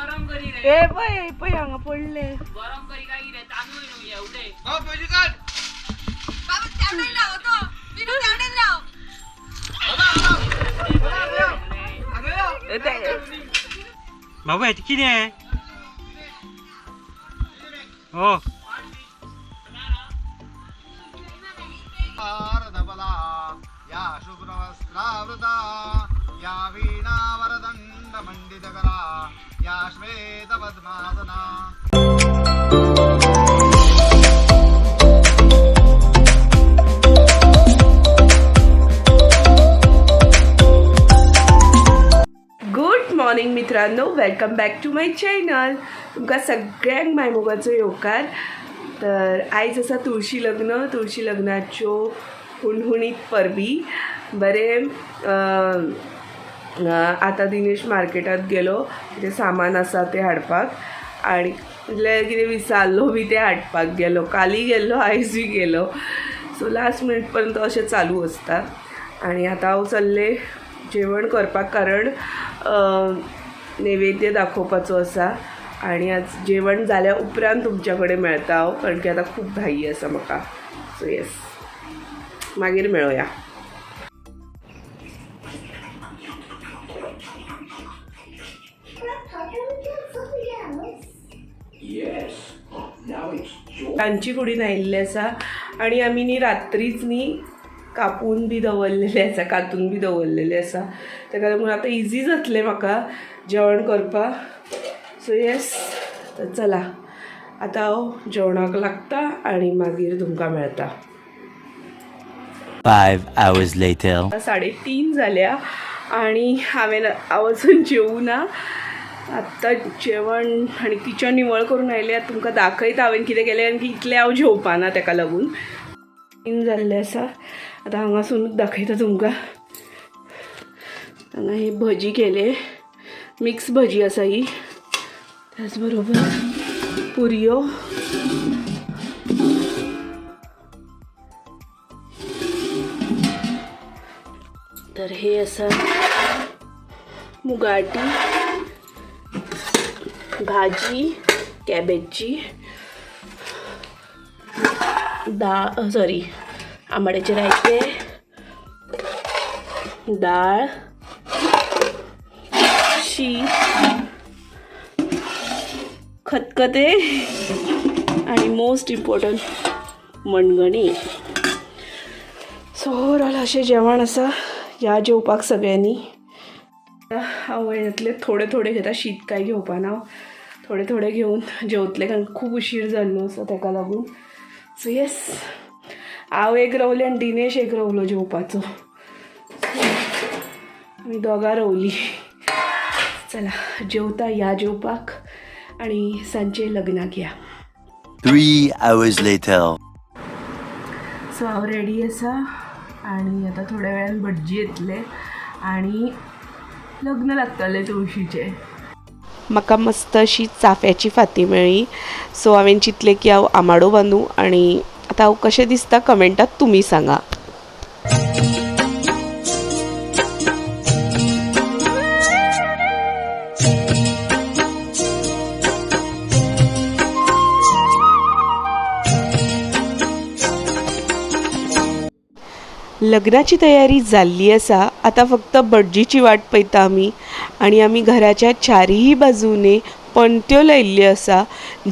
गरम करी रे ए पय पय हांगा पडले गरम करी काय की रे तांदूळ न्हू एवढे बाबा तेवढे लाव तो विनू तेवढे लाव बाबू ह्याची किती आहे हो धबला या शुभ्रवस्त्रावृता या वीणावरदण्ड मंडितकरा या गुड मॉर्निंग मित्रांनो. Welcome back to my channel तुमकां सगळ्यांक मायमोगाचो येवकार तर आयज आसा तुळशी लग्न तुळशी लग्नाच्यो हुणहुणीत परबी. बरें आतां दिनेश मार्केटात गेलो. कितें सामान आसा तें हाडपाक. आनी कितें विसारलो बी तें हाडपाक गेलो. काली गेल्लो आयजूय गेलो. सो लास्ट मिनट पर्यंत अशें चालू आसता आनी आतां हांव हो चल्लें जेवण करपाक कारण नैवेद्य दाखोवपाचो आसा आनी आज जेवण जाल्या उपरांत तुमच्या कडेन मेळटा हांव हो, कारण की आतां खूब घाई आसा म्हाका. सो येस मागीर मेळोया. तांची कुडीन आयिल्ले आसा आनी आमी न्ही रात्रीच न्ही कापून बी दवरलेले आसा कातून बी दवरलेले आसा ताका लागून आतां इजी जातलें म्हाका जेवण करपाक सो येस तर चला. आतां हांव जेवणाक लागता आनी मागीर तुमकां मेळटा साडे तीन जाल्या आनी हांवें हांव अजून जेवूं ना आत्तां जेवण आनी किचन निवळ करून आयलें आतां तुमकां दाखयता हांवें कितें केलें कारण की इतलें हांव जेवपाना ताका लागून. इन जाल्लें आसा. आतां हांगासूनच दाखयता तुमकां. हांगा ही भजी केले. मिक्स भजी आसा ही. त्याच बरोबर पुरयो तर हे आसा मुगाटी. भाजी कॅबेजची डाळ सॉरी आंबाड्याचे रायते डाळ शीत खतखते आणि मोस्ट इम्पॉर्टंट मणगणी. सो ओवरऑल अशें जेवण आसा या जेवपाक सगळ्यांनी. हांव थोडे थोडे घेता शीत काय घेवपा ना थोडे थोडे घेवन जेवतले कारण खूब उशीर जाल्लो आसा ताका लागून. सो येस हांव एक रावलें आनी दिनेश एक रावलो जेवपाचो. आमी दोगां रावलीं. चला जेवता या जेवपाक आनी सांजचे लग्नाक या. Three hours later. सो हांव रेडी आसा आनी आतां थोड्या वेळान भटजी येतले आनी लग्न लागतलें तुळशीचें. म्हाका मस्त अशी चाफ्याची फाती मेळ्ळी सो हांवें चिंतलें की हांव आमाडो बांदूं आनी आतां हांव कशें दिसता कमेंटात तुमी सांगा. लग्नाची तयारी जाल्ली आसा आतां फक्त भटजीची वाट पळयता आमी आनी आमी घराच्या चारीय बाजूने पणट्यो लायिल्ल्यो आसा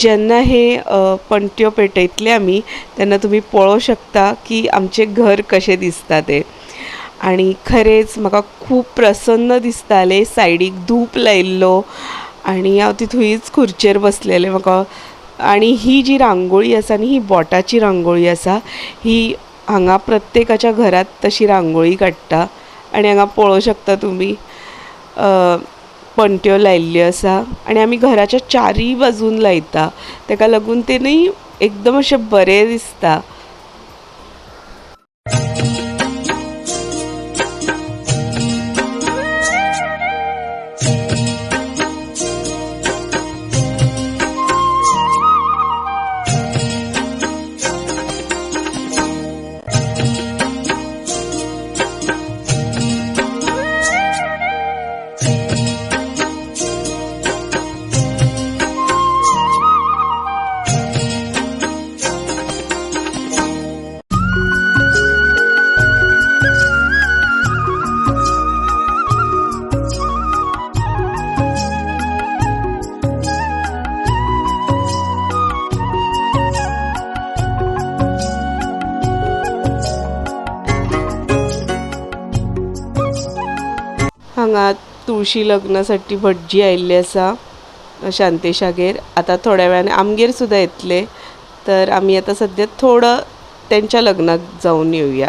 जेन्ना हे पणत्यो पणट्यो पेटयतले आमी तेन्ना तुमी पळोवं शकता की आमचें घर कशें दिसता तें आनी खरेंच म्हाका खूब प्रसन्न दिसतालें सायडीक धूप लायिल्लो. आनी हांव ती खुर्चेर बसलेलें म्हाका आनी ही जी रांगोळी आसा न्ही ही बोटाची रांगोळी आसा ही हांगा प्रत्येकाच्या घरात तशी रांगोळी काडटा आनी हांगा पळोवंक शकता तुमी पणट्यो लायिल्ल्यो आसा आनी आमी घराच्या चारीय बाजून लायता. ताका लागून ते न्ही एकदम अशें बरें दिसता. तुळशी लग्नासाठी भटजी आयिल्ली आसा शांतेशागेर आतां थोड्या वेळान आमगेर सुद्दां येतले. तर आमी आतां सद्या थोडं तेंच्या लग्नाक जावन येवया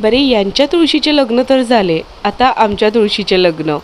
बरे यांच्या तुळशीचे लग्न तर झाले. आता आमच्या तुळशीचे लग्न.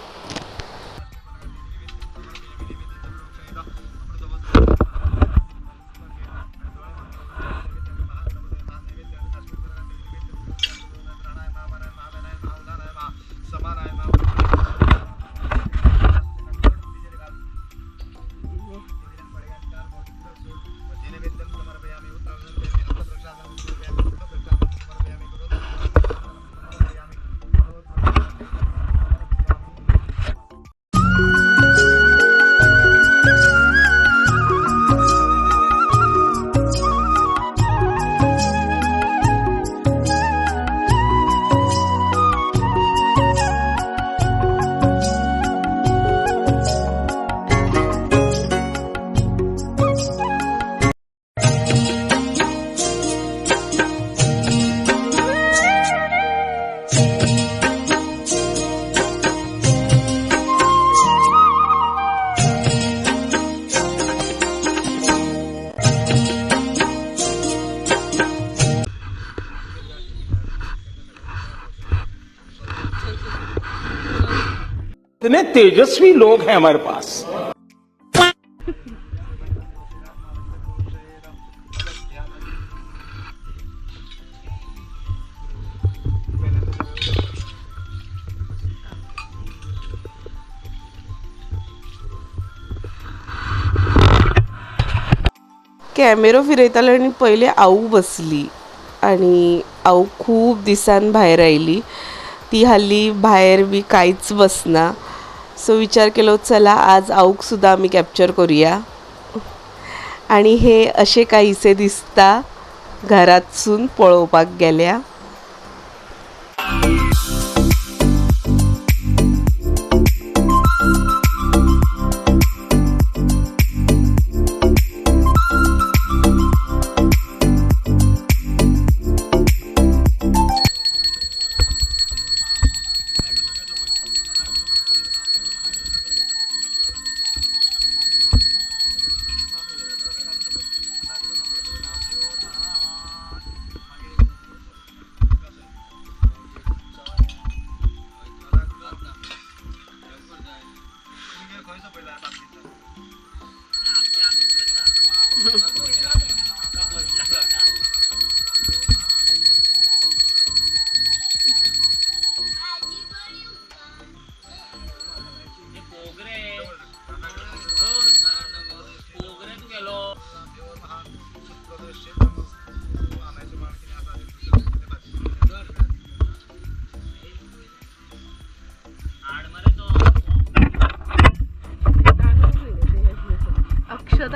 इतने तेजस्वी लोग हैं हमारे पास। कॅमेरो फिरयताले आनी पहिले आऊ बसली आनी आऊ खूब दिसान भायर आयली ती हल्ली भायर बी कांयच बसना. सो विचार केलो चला आज आऊकसुद्धा सुद्दां आमी कॅप्चर करुया. आनी हे असे काहीसे दिसता घरातसून पळोवपाक गेल्या.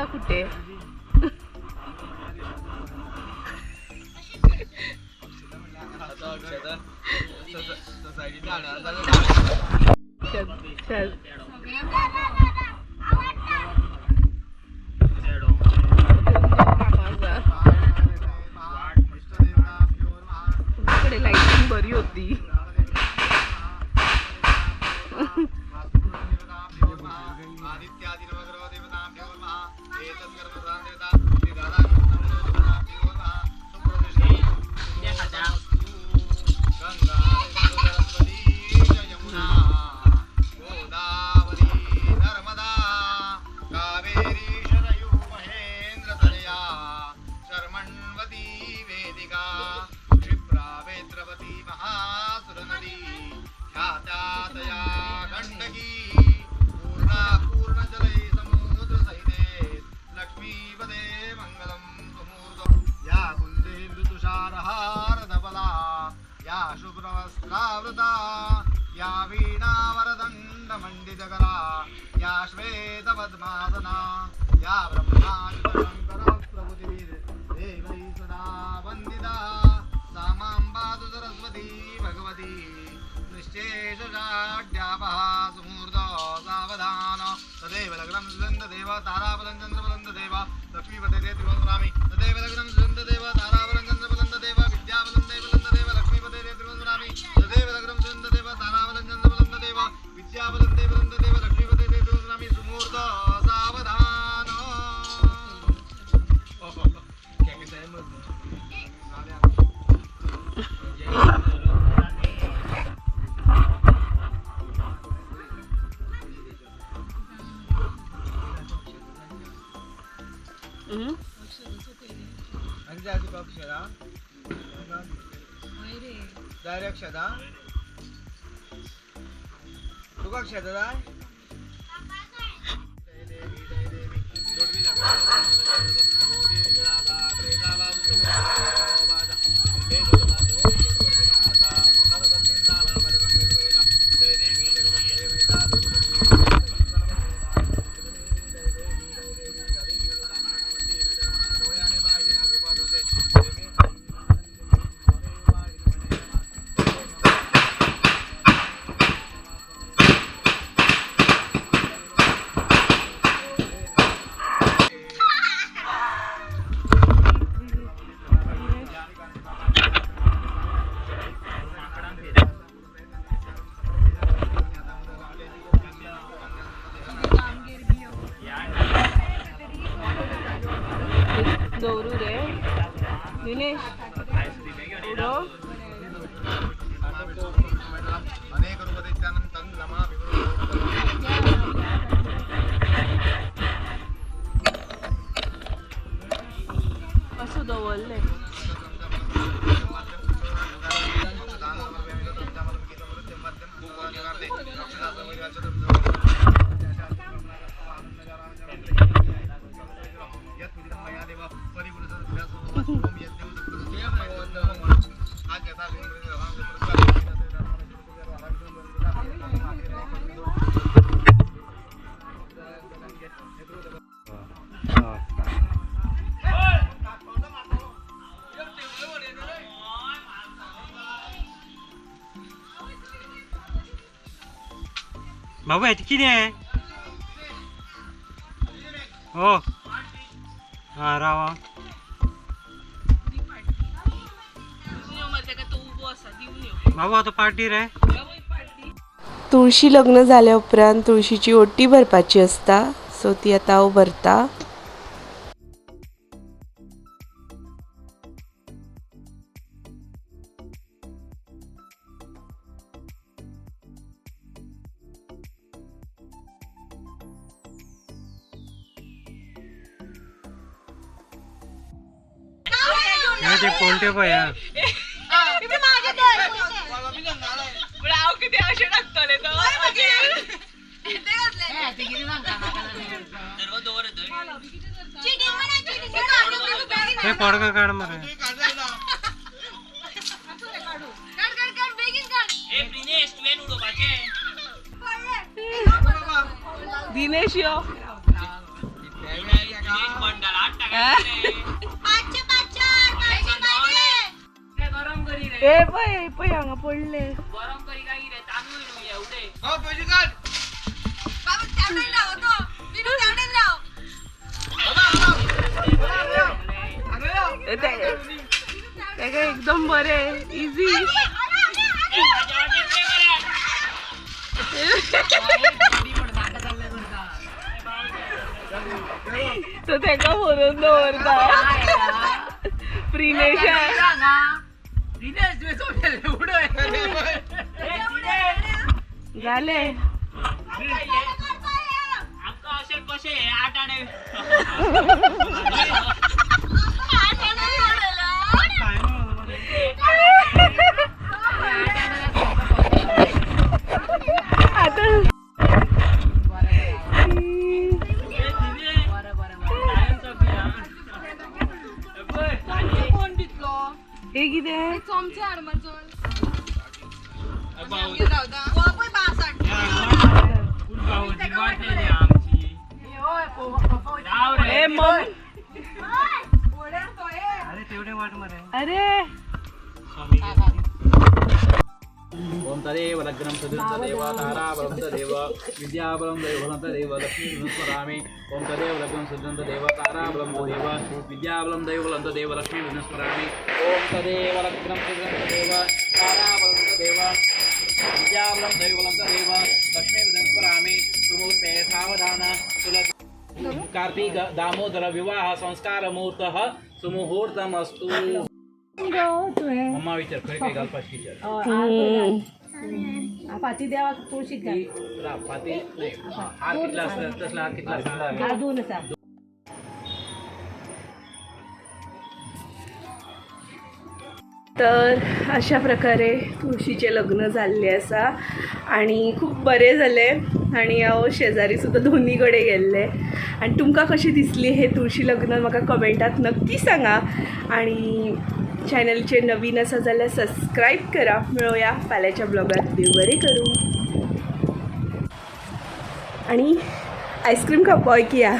कुठे? श्वेतपद्मासना या ब्रह्माण्डशङ्करा प्रभुतिभिर् देवै सदा वन्दिता सा मां पातु सरस्वती भगवती निश्चेषाढ्यापः सुमूर्त सावधान तदेव लग्नं सुगन्ध देव ताराबलं चन्द्रबलं देव लक्ष्मीपते त्रिवंशरामि डायरेक्ट शेता तुका शेता जाय असं दवरले बाबू ह्याची किती आहे? हो. हा रावा. बाबू आता पार्टी रे. तुळशी लग्न जाल्या उपरांत तुळशीची ओटी भरपाची असता सो ती आतां हांव भरता ते कोणते हा. पैसे. राव किती ते म्हणा, cheating. हे हे पडका काढ मरे काढ, काढ, ए पय पय हांगा पडले. गरम करी काय कितें तांदूळ न्हू एवढे हो पैसे काढ बाबा तेवढेच राव तो विनू तेवढेच राव तेका एकदम बरें इझी तो तेका भरून दवरता प्रिनेशा आमकां अशें कशें आठ आणे. हे कितें चमचे हाड आमगे रावता हो पळय बासट अरे ओम तदेव लग्नं विद्यावलं ताराबलं तदेव विद्याबलं दैवलं तदेव लक्ष्मीस्मरामि ओम तदेव लग्नं सदृशदेव ताराबलं तदेव विद्याबलं दैवलं तदेव लक्ष्मीस्मरामि ओम तदेव लग्नं तदेव विद्याबलं दैवलं तदेव सावधान। सुलभ कार्तिक दामोदर विवाह संस्कार मुहूर्त सुमुहूर्तमस्तु। मम्मा विचार खरी काही घालपाच विचार. फाती देवा तुळशीत घाल ती रा- पाती नाही. हार कितला असला तसला हार कितला असला. हा दोन तर अशा प्रकारे तुळशीचे लग्न जाल्ले आसा आणि खूप बरे जाले आणि हांव शेजारी सुद्दां दोनी कडेन गेल्ले आणि तुमकां कशी दिसली हे तुळशी लग्न? म्हाका कमेंटात नक्की सांगा. आणि चॅनलचे नवीन असं जाल्यार सबस्क्राईब करा. मिळूया पाल्याच्या ब्लॉगात देव करू. आणि आईस्क्रीम खाऊ या.